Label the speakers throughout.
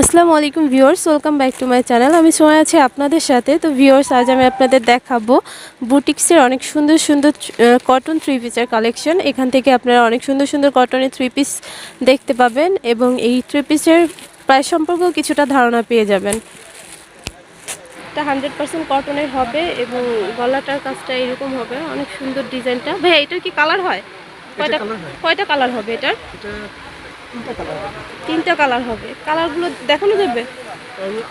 Speaker 1: আসসালামু আলাইকুম viewers welcome back to my channel. আমি সময় আছি আপনাদের সাথে। তো ভিউয়ার্স আজ আমি আপনাদের দেখাবো বুটিক্সের অনেক সুন্দর সুন্দর কটন থ্রি পিসের কালেকশন এখান থেকে আপনারা অনেক সুন্দর সুন্দর কটনের থ্রি পিস দেখতে পাবেন এবং এই থ্রি পিসের প্রায় সম্পর্কেও কিছুটা ধারণা পেয়ে যাবেন। এটা হান্ড্রেড পার্সেন্ট কটনের হবে এবং গলাটার কাজটা এরকম হবে। অনেক সুন্দর ডিজাইনটা। ভাই এটার কি কালার হয়? কয়টা। কয়টা কালার হবে এটার?
Speaker 2: এটা তিনটা কালার হবে।
Speaker 1: কালার হবে। কালারগুলো দেখানো যাবে?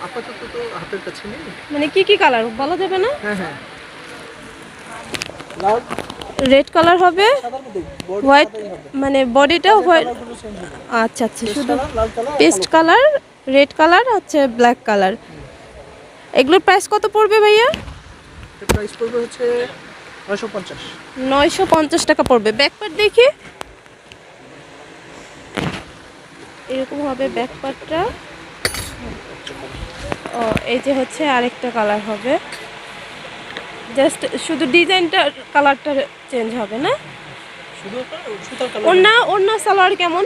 Speaker 2: আপাতত তো হাতের কাছে নেই।
Speaker 1: মানে কি কি কালার বলা যাবে না?
Speaker 2: হ্যাঁ হ্যাঁ। লাল।
Speaker 1: রেড কালার হবে। হোয়াইট মানে বডিটা হোয়াইট আচ্ছা আচ্ছা। শুধু পেস্ট কালার রেড কালার হচ্ছে ব্ল্যাক কালার এগুলোর প্রাইস কত পড়বে ভাইয়া?
Speaker 2: প্রাইস পড়বে হচ্ছে নয়শো পঞ্চাশ।
Speaker 1: টাকা পড়বে। ব্যাকপার্ট দেখি। এরকম হবে ব্যাকপার্টটা ও এই যে হচ্ছে আরেকটা কালার হবে। জাস্ট শুধু ডিজাইনটা কালারটা চেঞ্জ হবে না? ওড়না ওড়না সালোয়ার কেমন?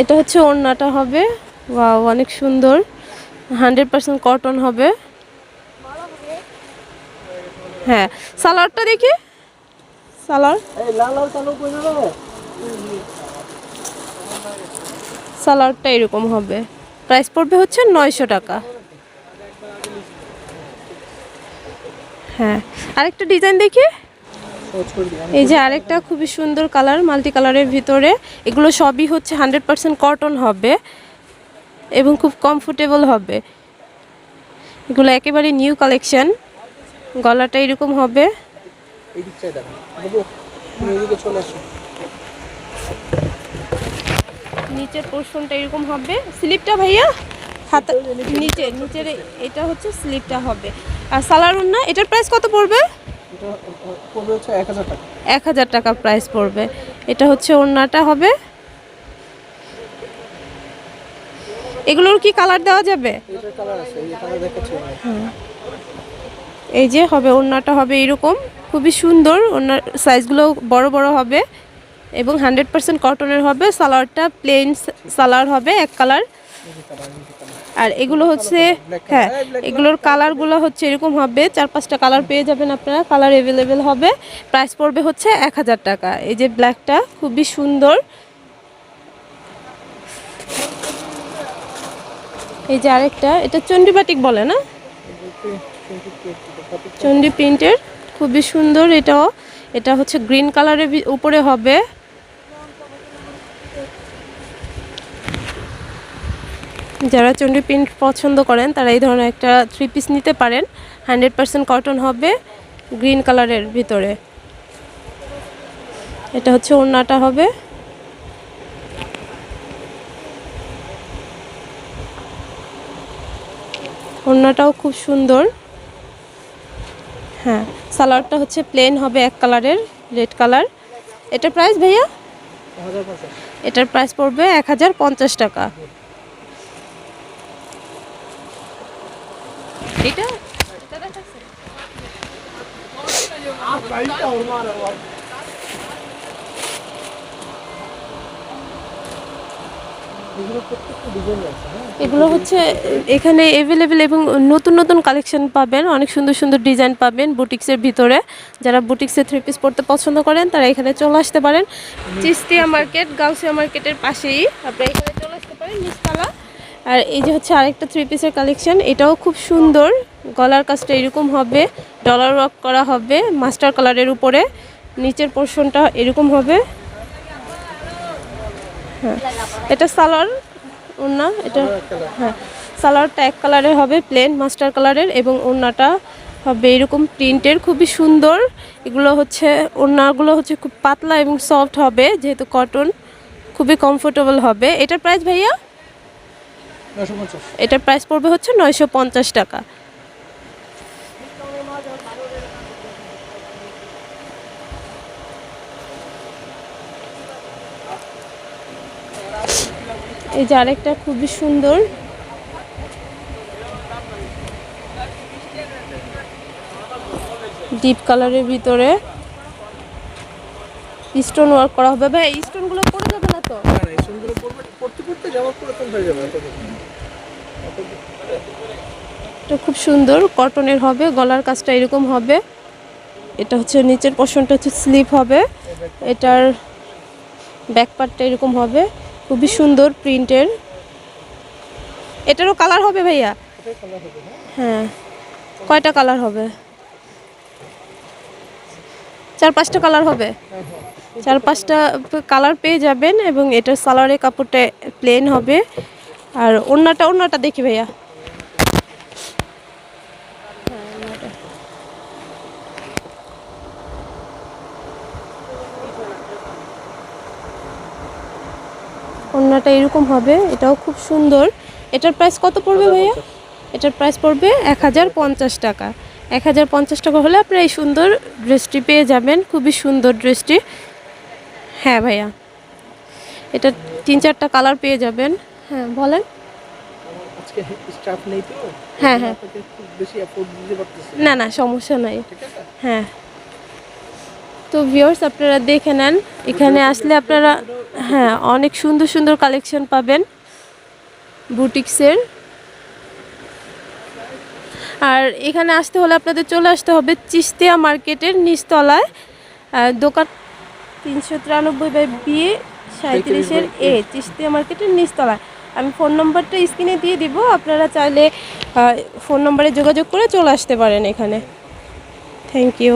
Speaker 1: এটা হচ্ছে ওড়নাটা হবে। ওয়াও অনেক সুন্দর। হান্ড্রেড পার্সেন্ট কটন হবে। হ্যাঁ সালোয়ারটা দেখি। সালোয়ার সালোয়ারটা এরকম হবে। প্রাইস পড়বে হচ্ছে নয়শো টাকা। হ্যাঁ আরেকটা ডিজাইন দেখি। এই যে আরেকটা খুবই সুন্দর কালার মাল্টি কালারের ভিতরে। এগুলো সবই হচ্ছে হান্ড্রেড পার্সেন্ট কটন হবে এবং খুব কমফোর্টেবল হবে। এগুলো একেবারে নিউ কালেকশন গলাটা এরকম হবে। নিচের পোর্শনটা এরকম হবে। স্লিপটা ভাইয়া হাতা নিচে নিচের এটা হচ্ছে স্লিপটা হবে। আর সালার না এটার প্রাইস কত পড়বে?
Speaker 2: এক হাজার টাকা।
Speaker 1: প্রাইস পড়বে। এটা হচ্ছে ওড়নাটা হবে। এগুলোর কি কালার দেওয়া যাবে?
Speaker 2: এটার কালার আছে এই
Speaker 1: যে হবে ওড়নাটা হবে এরকম খুবই সুন্দর ওড়নার সাইজগুলো বড় বড় হবে এবং হান্ড্রেড পার্সেন্ট কটনের হবে। সালোয়ারটা প্লেন সালোয়ার হবে এক কালার আর এগুলো হচ্ছে হ্যাঁ, এগুলোর কালারগুলো হচ্ছে এরকম হবে। চার পাঁচটা কালার পেয়ে যাবেন আপনারা কালার অ্যাভেলেবেল হবে। প্রাইস পড়বে হচ্ছে এক হাজার টাকা। এই যে ব্ল্যাকটা খুবই সুন্দর। এই যে আরেকটা এটা চণ্ডীবাটিক বলে না? চণ্ডী প্রিন্টের, খুবই সুন্দর এটাও। এটা হচ্ছে গ্রিন কালারের উপরে হবে। যারা চণ্ডী প্রিন্ট পছন্দ করেন, তারা এই ধরনের একটা থ্রি পিস নিতে পারেন। হান্ড্রেড পার্সেন্ট কটন হবে গ্রিন কালারের ভিতরে। এটা হচ্ছে ওড়নাটা হবে। ওড়নাটাও খুব সুন্দর। হ্যাঁ সালোয়ারটা হচ্ছে প্লেন হবে এক কালারের রেড কালার এটার প্রাইস ভাইয়া? এটার প্রাইস পড়বে এক হাজার পঞ্চাশ টাকা। এটা?
Speaker 2: হ্যাঁ?
Speaker 1: এগুলো হচ্ছে, এখানে অ্যাভেলেবেল এবং নতুন নতুন কালেকশন পাবেন, অনেক সুন্দর সুন্দর ডিজাইন পাবেন বুটিক্সের ভিতরে। যারা বুটিক্সের থ্রি পিস পড়তে পছন্দ করেন, তারা এখানে চলে আসতে পারেন। চিস্তিয়া মার্কেট, গাউসিয়া মার্কেটের পাশেই। আপনি এখানে চলে আসতে পারেন, নিচতলা। আর এই যে হচ্ছে আরেকটা থ্রি পিসের কালেকশন এটাও খুব সুন্দর। গলার কাজটা এরকম হবে ডলার ওয়ার্ক করা হবে মাস্টার কালারের উপরে। নিচের পোর্শনটা এরকম হবে। হ্যাঁ। এটা সালোয়ার ওড়না এটা হ্যাঁ। সালোয়ারটা এক কালারের হবে প্লেন মাস্টার কালারের এবং ওড়নাটা হবে এরকম প্রিন্টের খুবই সুন্দর। এগুলো হচ্ছে ওড়নাগুলো হচ্ছে খুব পাতলা এবং সফট হবে যেহেতু কটন খুবই কমফোর্টেবল হবে। এটার প্রাইস ভাইয়া? এটার প্রাইস পড়বে হচ্ছে নয়শো পঞ্চাশ টাকা। এই যে আরেকটা খুবই সুন্দর। ডিপ কালারের ভিতরে। স্টোন ওয়ার্ক করা হবে। ভাই স্টোনগুলো পড়ে যাবে না তো? এটা খুব সুন্দর। কটনের হবে গলার কাজটা এরকম হবে। এটা হচ্ছে নিচের পোর্শনটা হচ্ছে স্লিপ হবে। এটার ব্যাক পার্টটা এরকম হবে। খুবই সুন্দর প্রিন্টের। এটারও কালার হবে ভাইয়া?
Speaker 2: হ্যাঁ
Speaker 1: কয়টা কালার হবে? চার পাঁচটা কালার হবে? চার পাঁচটা কালার পেয়ে যাবেন এবং এটার সালোয়ারের কাপড়টা প্লেন হবে। আর ওড়নাটা ওড়নাটা দেখি ভাইয়া। ওড়নাটা এরকম হবে এটাও খুব সুন্দর। এটার প্রাইস কত পড়বে ভাইয়া? এটার প্রাইস পড়বে এক হাজার পঞ্চাশ টাকা। এক হাজার পঞ্চাশ টাকা হলে আপনারা এই সুন্দর ড্রেসটি পেয়ে যাবেন খুবই সুন্দর ড্রেসটি হ্যাঁ ভাইয়া এটা তিন চারটা কালার পেয়ে যাবেন। হ্যাঁ বলেন। হ্যাঁ, হ্যাঁ। না না সমস্যা নাই। হ্যাঁ। তো ভিউয়ার্স আপনারা দেখে নেন। এখানে আসলে আপনারা হ্যাঁ অনেক সুন্দর সুন্দর কালেকশন পাবেন বুটিক্সের। আর এখানে আসতে হলে আপনাদের চলে আসতে হবে চিস্তিয়া মার্কেটের নিচতলায় দোকান তিনশো তিরানব্বই বাই বি সাঁত্রিশের এ চিস্তিয়া মার্কেটের নিচতলায়। আমি ফোন নম্বরটা স্ক্রিনে দিয়ে দিব আপনারা চাইলে ফোন নম্বরে যোগাযোগ করে চলে আসতে পারেন এখানে। Thank you